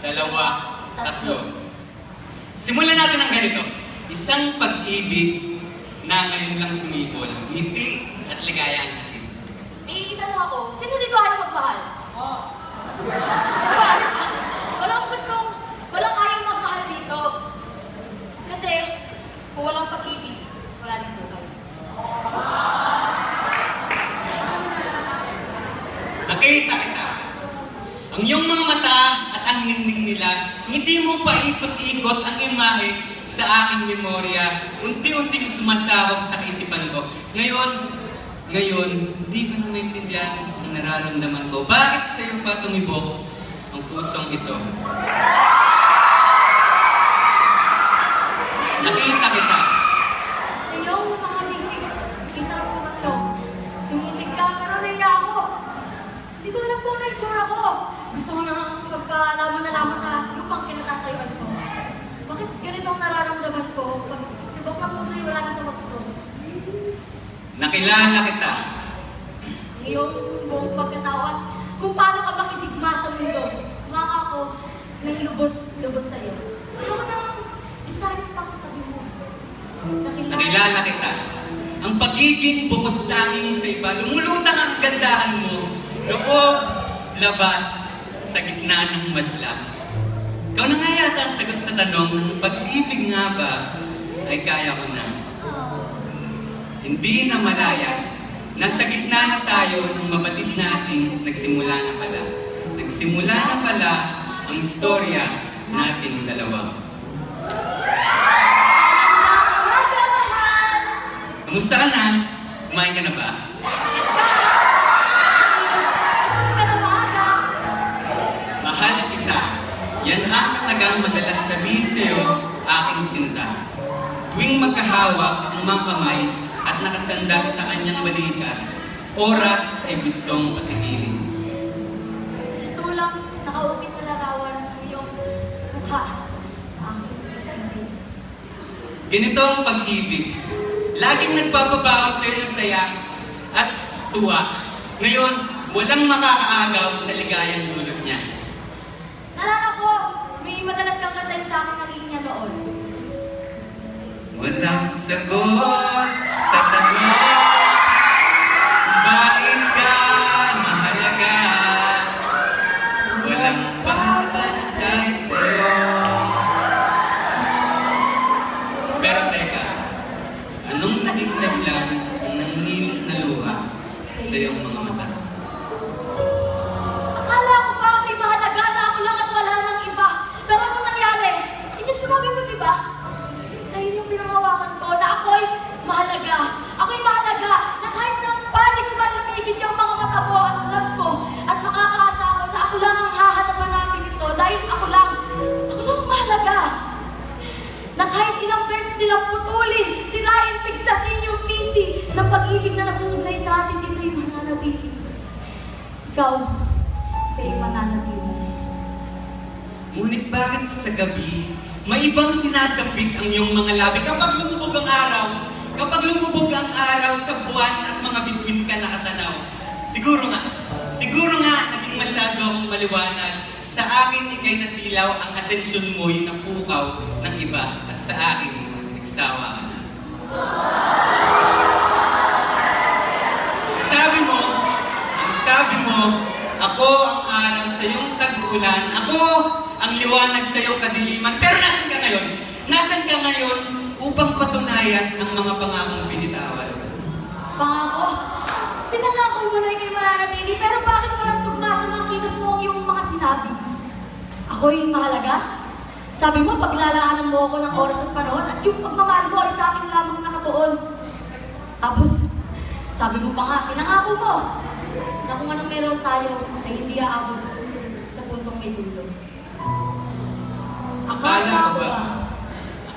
dalawa, tatlo. Simulan natin ang ganito. Isang pag-ibig na ngayon lang sumibol, ngiti at ligaya ang atin. Eh, itanong ako, sino dito ayaw magmahal? Walang gustong, walang ayaw magmahal dito. Kasi, kung walang pag-ibig, wala rin buhay. Nakita kita. Ang iyong mga mata at ang ningning ngiti mo paikot-ikot ang imahe sa aking memorya. Unti-unting sumasabog sa kaisipan ko. Ngayon, ngayon, hindi ko na maintindihan ang nararamdaman ko. Bakit sa iyo pa tumibok ang pusong ito? Nakita kita. Sa iyong mga bisig, isang pumatlo. Tumitig ka, pero ako. Hindi ko alam kung ano yung tsura ko. Gusto ko nang magkalaman na lamang sa lupang kinatatayuan ko. Bakit ganito ang nararamdaman ko? Pag tibok ng puso yung wala na sa gusto. Nakilala kita. Ang iyong buong pagkatao at kung paano ka makidigma sa mundo. Mga ako nang lubos-lubos sa iyo. Ayaw nang isanin pang tabi mo. Nakilala. Nakilala kita. Ang pagiging bukod tanging sa iba, lumulutang ang gandahan mo, loob, labas, sa gitna ng madla. Ikaw na nga yata ang sagot sa tanong ng pag-ibig nga ba ay kaya ko na. Hindi na malaya. Nasa gitna na tayo ng mabatid nating nagsimula na pala. Nagsimula na pala ang istorya nating dalawa. Kamusta ka na? Kumain ka na ba? Ang katagang madalas sabihin sa'yo, aking sinta. Tuwing magkahawak ang mga kamay at nakasandal sa kanyang balikat, oras ay gustong patigilin. Gusto lang nakaukit na larawan ng iyong mukha sa aking isip. Ganito ang pag-ibig. Laging nagpapabaon sa'yo ng saya at tuwa. Ngayon, walang makakaagaw sa ligayang dulot niya. Nalala ko, may madalas kang kantahin sa akin na linya noon. Walang sagot sa tanong pag-ibig na nabubugnay sa atin, ito'y mananatili. Ikaw, ikaw'y mananatili. Ngunit bakit sa gabi, may ibang sinasapit ang iyong mga labi kapag lumubog ang araw? Kapag lumubog ang araw sa buwan at mga bituin ka nakatanaw? Siguro nga, siguro nga naging masyado akong maliwanag. Sa akin ikay nasilaw ang atensyon mo'y napukaw ng iba at sa akin nagsawa ka na. Sabi mo, ang sabi mo, ako ang araw sa iyong tag-ulan, ako ang liwanag sa iyong kadiliman. Pero nasan ka ngayon? Nasan ka ngayon upang patunayan ang mga pangakong binitawan? Pangako, pinangako mo na ikaw'y mananatili, pero bakit walang tugma sa mga kilos mo ang iyong mga sinabi? Ako'y mahalaga? Sabi mo, paglalaanan mo ako ng oras at panahon at yung pagmamahal mo ay sa akin lamang nakatuon. Tapos, sabi mo pa nga, pinangako mo kung anong meron tayo ay hindi aabot sa puntong may dulo. Akala ko ba?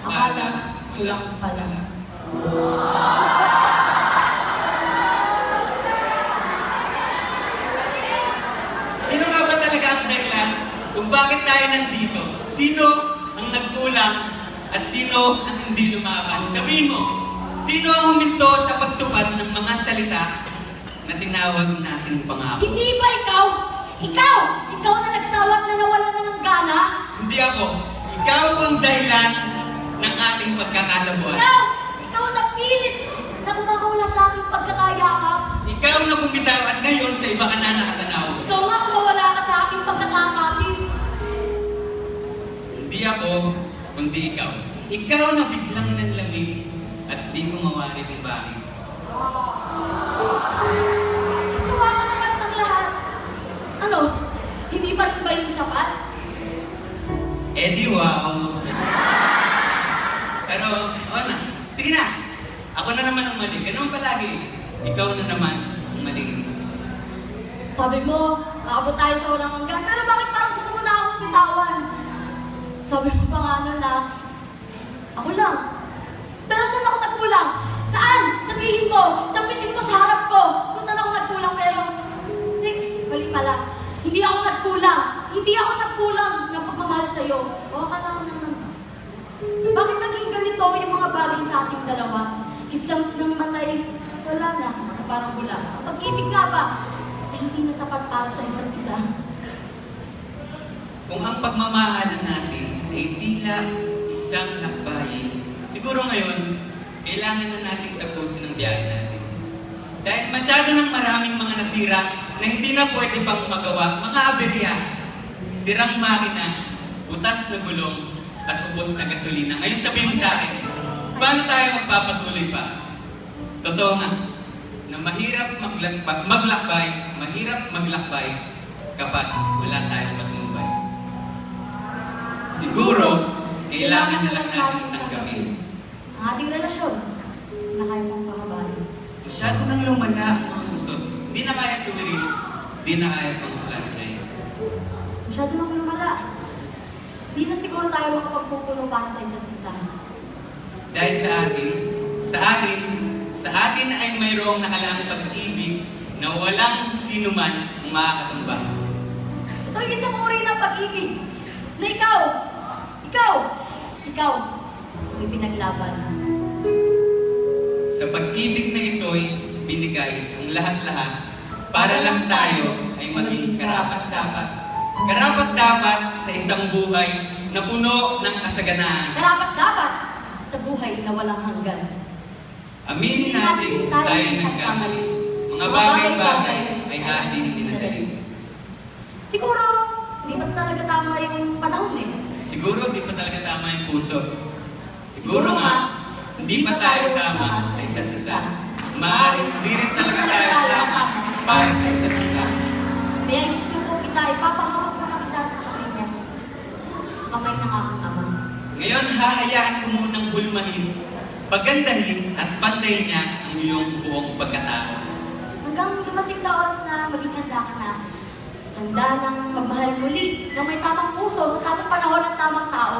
Akala ko lang pala. Sino nga ba talaga ang dahilan kung bakit tayo nandito? Sino ang nagkulang at sino ang hindi lumaban? Sabihin mo, sino ang huminto sa pagtupad ng mga salita na tinawag natin pangako? Hindi ba ikaw? Ikaw! Ikaw na nagsawa at na nawala na ng gana? Hindi ako. Ikaw ang dahilan ng ating pagkakalabuan. Ikaw! Ikaw na pilit na kumakawala sa aking pagkakayakap. Ikaw na bumitaw at ngayon sa iba ka na nakatanaw. Ikaw nga kumawala ka sa aking pagkakakapit. Hindi ako, kundi ikaw. Ikaw na biglang nanlamig at di ko mawari kung bakit. Tuwa ka naman ng lahat. Ano? Hindi pa rin ba yung sapat? Eh di wow. Pero, o na. Sige na. Ako na naman ang mali. Ganun palagi. Ikaw na naman ang malinis. Sabi mo, aabot tayo sa walang hanggan. Pero bakit parang gusto mo na akong bitawan? Sabi mo pa nga nun na, ako lang. Pero saan ako nagkulang? Saan? Sabihin mo, sabihin mo sa harap ko kung saan ako nagkulang. Pero, hindi, mali pala. Hindi ako nagkulang. Hindi ako nagkulang ng pagmamahal sa'yo. O akala ko naman. Bakit naging ganito yung mga bagay sa ating dalawa? Kiss lang ng matay, wala na, parang wala. Pag-ibig nga ba, ay hindi na sapat para sa isa't isa. Kung ang pagmamahalan natin ay tila isang lakbayin, siguro ngayon, kailangan na nating tapusin ang biyahe natin. Dahil masyado ng maraming mga nasira na hindi na pwede pang magawa, mga aberya, sirang makina, butas na gulong, at ubos na gasolina. Ngayon sabihin mo sa akin, paano tayo magpapatuloy pa? Totoo nga, na mahirap maglakbay, maglakbay, mahirap maglakbay kapag wala tayong patnubay. Siguro, kailangan na lang natin tanggapin. Ang ating relasyon, na kaya mong pahabarin. Masyado nang lumana ang mga gusto. Hindi na kaya tuwirin. Hindi na kaya pang. Masyado nang lumala. Di na siguro tayo makapagpupuno para sa isa't isa. Dahil sa atin, sa atin, sa atin ay mayroong nakalaang pag-ibig na walang sino man ang makakatumbas. Ito ay isang uri ng pag-ibig na ikaw, ikaw, ikaw, ang ipinaglaban. Sa pag-ibig na ito'y binigay ang lahat-lahat para lang tayo ay maging karapat-dapat. Karapat-dapat sa isang buhay na puno ng kasaganaan. Karapat dapat sa buhay na walang hanggan. Aminin natin tayo nagkamali. Mga bagay-bagay ay ating dinadali. Siguro, hindi ba talaga tama yung panahon eh? Siguro di pa talaga tama yung puso. Siguro nga, hindi pa tayo tama sa isa't isa. Maaaring hindi rin talaga tayo tama para sa isa't isa. Kaya kita, ipapahawak ko na kita sa kamay niya. Sa kamay ng aking ama. Ngayon, hahayaan ko munang hulmahin, pagandahin at pandayin niya ang iyong buong pagkatao. Hanggang dumating sa oras na maging handa ka na. Handa ng magmahal muli, na may tamang puso sa tamang panahon ng tamang tao.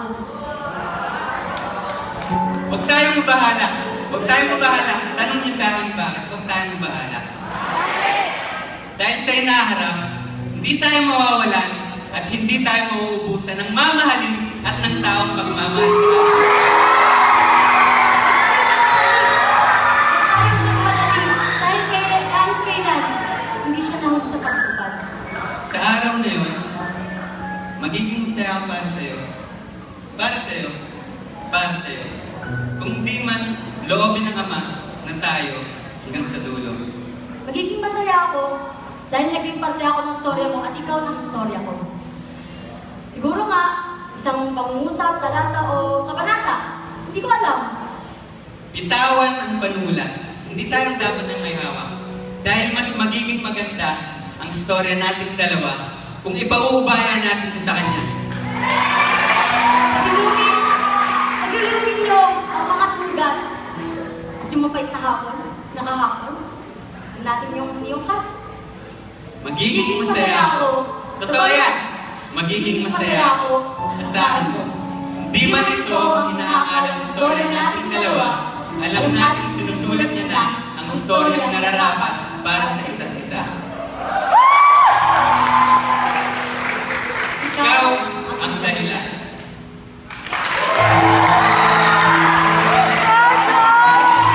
Huwag tayong mabahala. Huwag tayong mabahala. Tanong niyo sa akin bakit. Huwag tayong mabahala. Dahil sa inaharap, hindi tayo mawawalan at hindi tayo mauubusan ng mamahalin at ng taong magmamahal sa atin. Dahil naging parte ako ng storya mo at ikaw ng storya ko. Siguro nga, isang pangungusap, talata o kabanata. Hindi ko alam. Bitawan ang panulat. Hindi tayong dapat na may hawak. Dahil mas magiging maganda ang storya nating dalawa kung ipauubayan natin ito sa Kanya. Pagilupin, pagilupin niyo ang mga sugat at yung mapait na hapon, nakahapon. Natin yung. Magiging masaya ako. Totoo yan. Magiging masaya ako. Asahan mo. Di man ito ang inaakala ng story nating dalawa, alam natin sinusulat niya na ang story ang nararapat para sa isa't isa. Ikaw ang dahilan.